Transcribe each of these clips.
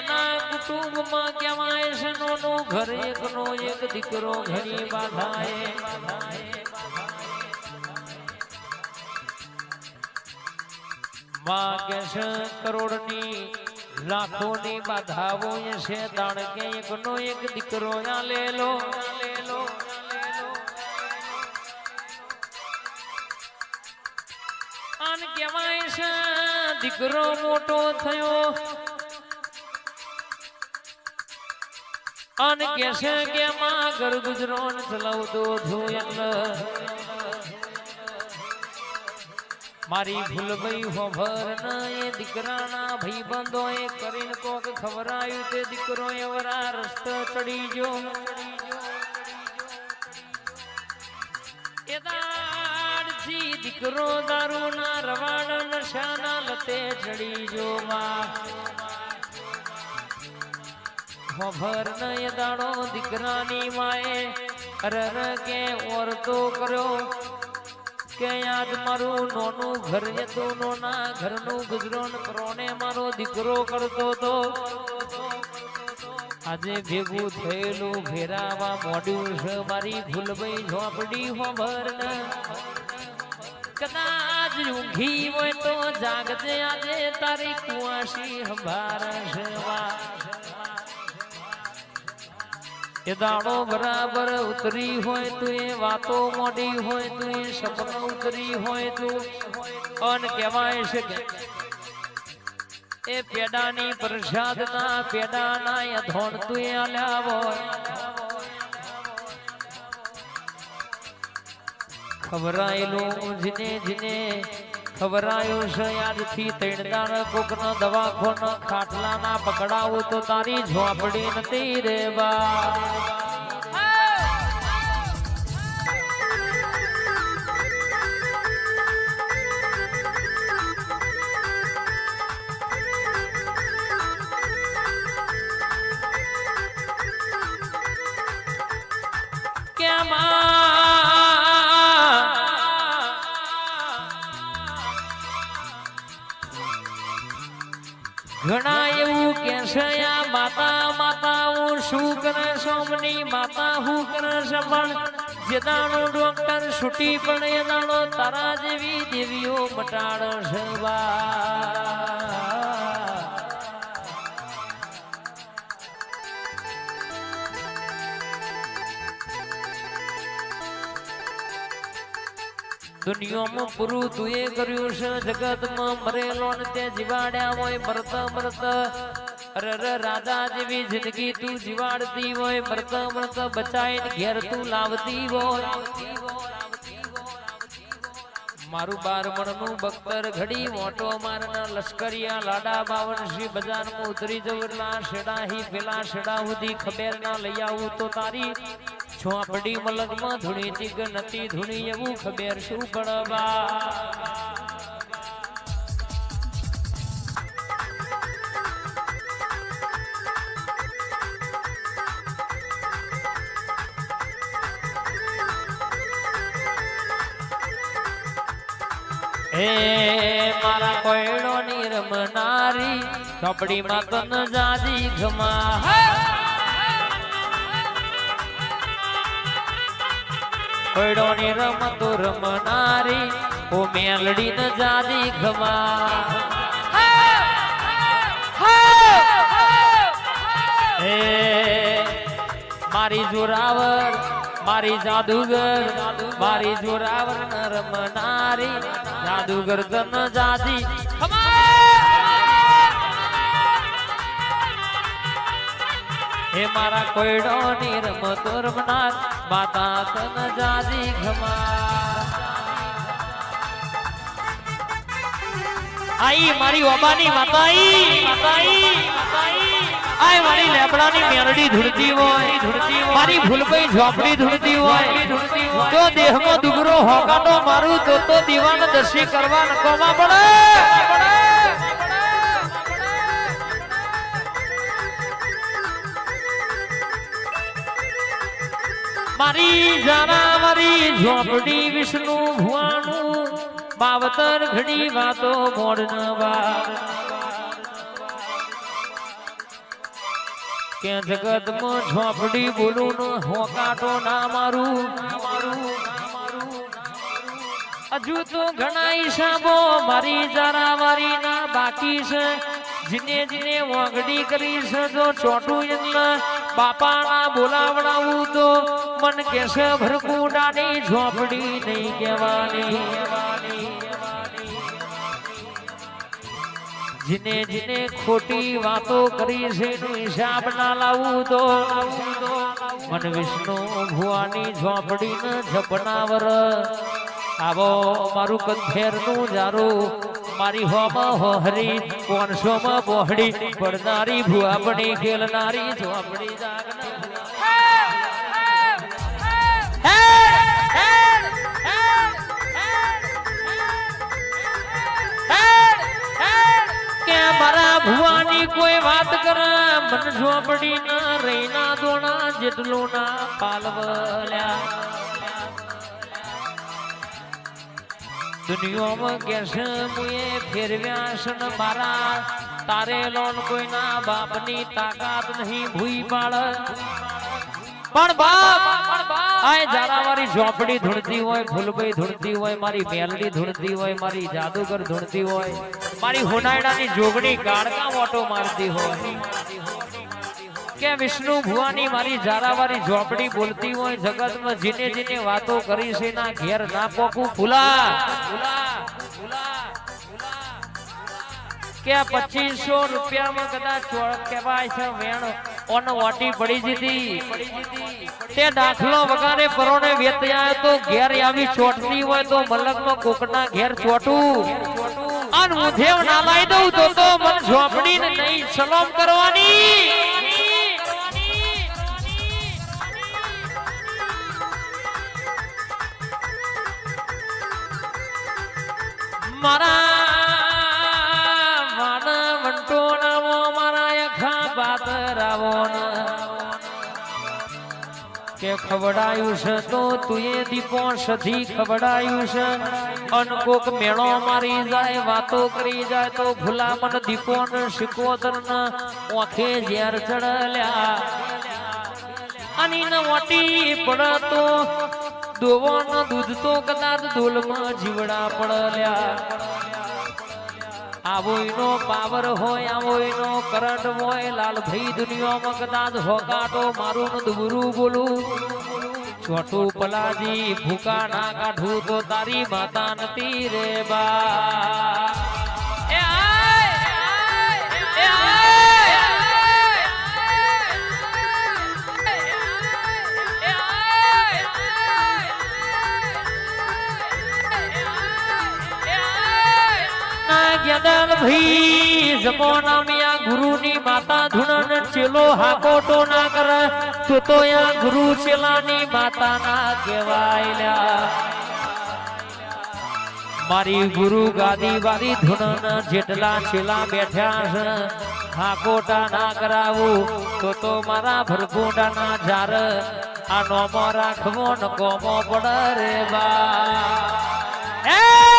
નાના કુટુંબમાં કહેવાય છે, નોનો ઘર એકનો એક દીકરો ઘણી બાધાએ. માં કે છે, કરોડની લાખોની બાધાઓ છે દાણ કે એકનો એક દીકરો આ લેલો લેલો આન કહેવાય છે, દીકરો મોટો થયો અન કે છે કે માં ઘર ગુજરાન ચલાવતો છું મારી ભૂલ ભઈ હોભર ના એ દીકરાના ભાઈ બંધો એ કરીને કોક ખવરાયું તે દીકરો એવરા રસ્તો ચડી જો એદાડથી દાડથી દીકરો દારૂના રવાડ નશાના લતે ચડી જો માં. હોભર નય દાડો દીકરાની માએ અરર કે ઓરતો કર્યો કે આજ મારું નોનું ઘર હતું નોના ઘરનું ગુજરોન પ્રોને મારો દીકરો કરતો તો. આજે ભેગું થયેલું ઘેરાવા મોડ્યું છે મારી ભૂલભાઈ ઝોપડી હોભર કદાચ ઊંઘી હોય તો જાગજે આજે તારી કુવાસી હંભાર છે વા. એ દાડો બરાબર ઉતરી હોય તો એ વાતો મોડી હોય તો એ સપન ઉતરી હોય તું અન કહેવાય છે કે એ પેડાની પ્રસાદ ના પેડા ના એ ધોણ તું એ આલ્યા ખબરાયેલું જીને જીને ખબરાયું છે યાદથી તૈણદાર કોકનો દવાખોનો ખાટલાના પકડાવું તો તારી ઝોપડી નથી રે છે માતા માતા, હું શું કરે સોમની માતા, હું કરે છે પણ જે દાણો ડોક્ટર છૂટી પણ એ દાણો તારા જેવી દેવીઓ મટાડો છે દુનિયામાં પૂરું તું એ કર્યું છે, જગતમાં મરેલો ને તે જીવાડ્યા હોય, મરતા મરત અરે રે રાજા જેવી જિંદગી તું જીવાડતી હોય મરક મરત બચાઈને ઘેર તું લાવતી હોય. મારું બારમણનું બખ્તર ઘડી, મોટો મારના લશ્કરિયા લાડા બાવન, શ્રી બજારમાં ઉતરી જવું, એટલા શેડા હી, પેલા શેડા સુધી ખબેર ના લઈ આવું તો તારી છોપડી મલકમાં ધૂણી તીગ નતી ધૂણી, એવું ખબેર શું પડવા હે મારા કોયડો ની રમનારી ચોપડીમાં તન જાદી ઘમા. કોયડો ની રમતો રમનારી ઓ મેલડી ન જાદી ઘમા હે મારી જોરાવર મારી જાદુગર, મારી જોરાવર રમનારી જાદુગર તન જાદી હે મારા કોયડો ની રમતો રમનાર, માતા તન જાદી ઘમા આઈ, મારી ઓબાની આઈ. માતાઈ માતાઈ લેબડાની મેરડી ધૂળતી હોય, મારી ભૂલભાઈ ઝોપડી ધૂળતી હોય, જો દેહમાં દુગરો હોકાટો મારું, તો તો દીવાન દર્શી કરવા નકોમાં પડે. મારી જાના, મારી ઝોપડી વિષ્ણુ ભુવાનું બાવતર ઘડી વાતો મોડ ન કે જગતમાં ઝોપડી બોલું નો હોકાટો ના મારું. હજુ તો ઘણા હિસાબો મારી જરા મારી ના બાકી છે. જીને જીને વાગડી કરી છે તો ચોટું એમને બાપાના બોલાવડાવું તો મન કેશે ભરકુડાની ઝોપડી નહીં કહેવાની. જીને જીને ખોટી વાતો કરી છે એનો હિસાબ ના લાવું તો. મન વિષ્ણુ ભુવાની ઝોપડી ને ઝપનાવર આવો મારું કંથેરનું જારું મારી હોમાં હોહરી, કોણસોમાં બોહડી, પડનારી ભુઆપણી ખેલનારી ઝોપડી જાગનાર. ભુવાની કોઈ વાત કરે, મન ઝોપડી ના રૈના દોણા જેટલું ના પાલવલ્યા. દુનિયામાં કેસે મુએ ફેરવ્યા સન મારા, તારે લોન કોઈના બાપની તાકાત નહીં ભૂઈ પાડ પણ બાપ, આય જારાવારી ઝોપડી ધૂણતી હોય ફૂલભાઈ ધૂણતી હોય, મારી મેલડી ધૂણતી હોય, મારી જાદુગર ધૂણતી હોય, મારી હોનાયડાની જોગણી ગાળકા મોટો મારતી હોય. કે વિષ્ણુ ભુવાની મારી જારાવારી ઝોપડી બોલતી હોય, જગતમાં જીને જીને વાતો કરી છે ના ઘેર ના પોકું ફૂલા ફૂલા. કે પચીસો રૂપિયામાં કદાચ કહેવાય છે, વેણ ઓન વાટી પડી જીતી. તે દાખલો વગાડે પરોને વેત્યા તો ઘેર આવી ચોટતી હોય તો મલકનો કોકના ઘેર ચોટું. અન ઉધેવ ના લાઈ દઉં તો તો મન ઝોપડી ને નહીં સલામ કરવાની. મારા કે ખવડાયું છે તો તુએ દીપો સધી ખવડાયું છે. અન કોક મેળો મારી જાય, વાતો કરી જાય તો ભૂલા મન દીપો ને શિકોતર ને ઓખે ઝેર ચડલ્યા. અની મોટી પડતો દોવો ન દૂધ તો કદાચ ધૂલમાં જીવડા પડલ્યા. આવો એનો પાવર હોય આવો એનો કરંટ હોય, લાલભાઈ દુનિયામાં કદાચ હોકાટો મારું દુરું બોલું. છોટું પલાજી ભૂકા ના કાઢું તો તારી માતા નથી રે બા. જ્ઞાન ભાઈ જમોના મિયા ગુરુની માતા ધૂણન ચેલો હાકોટો ના કરે. તો તો યા ગુરુ ચેલાની માતા ના કહેવાયલા મારી ગુરુ ગાદી વાળી ધૂણન જેટલા ચેલા બેઠ્યા છે હાકોટા ના કરાવું તો તો મારા ભરગુંડા ના જાર આ નોમો રાખવો ન કોમો પડ રે બા.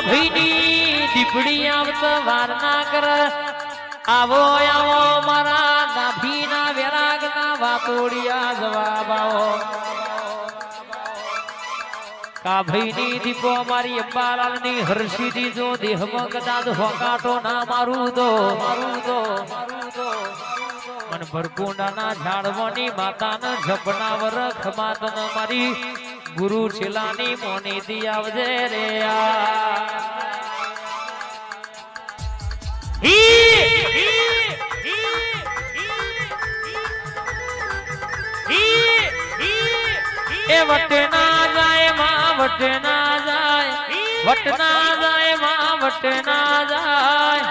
કાભીની દીપડી આવત વાર ના કર આવો આવો, મારા નાભીના વેરાગના વાપોડિયા જવાબ આવો. કાભીની દીપો મારી અંબાલાલની હર્ષિદી જો દેહમાં કદાચ હોકાટો ના મારું તો મારું તો. મારું તો મન ભરકુંડાના ઝાડવાની માતાના ઝપના વરખ, માતન મારી ગુરુ છેલાની મોની દી આવજે રે એ વટ ના જાય, માં વટ ના જાય. વટ ના જાય, માં વટ ના જાય.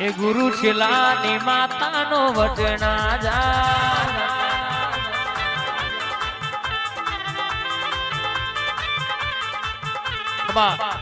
એ ગુરુ શિલાની માતાનો વટ ના જાય બા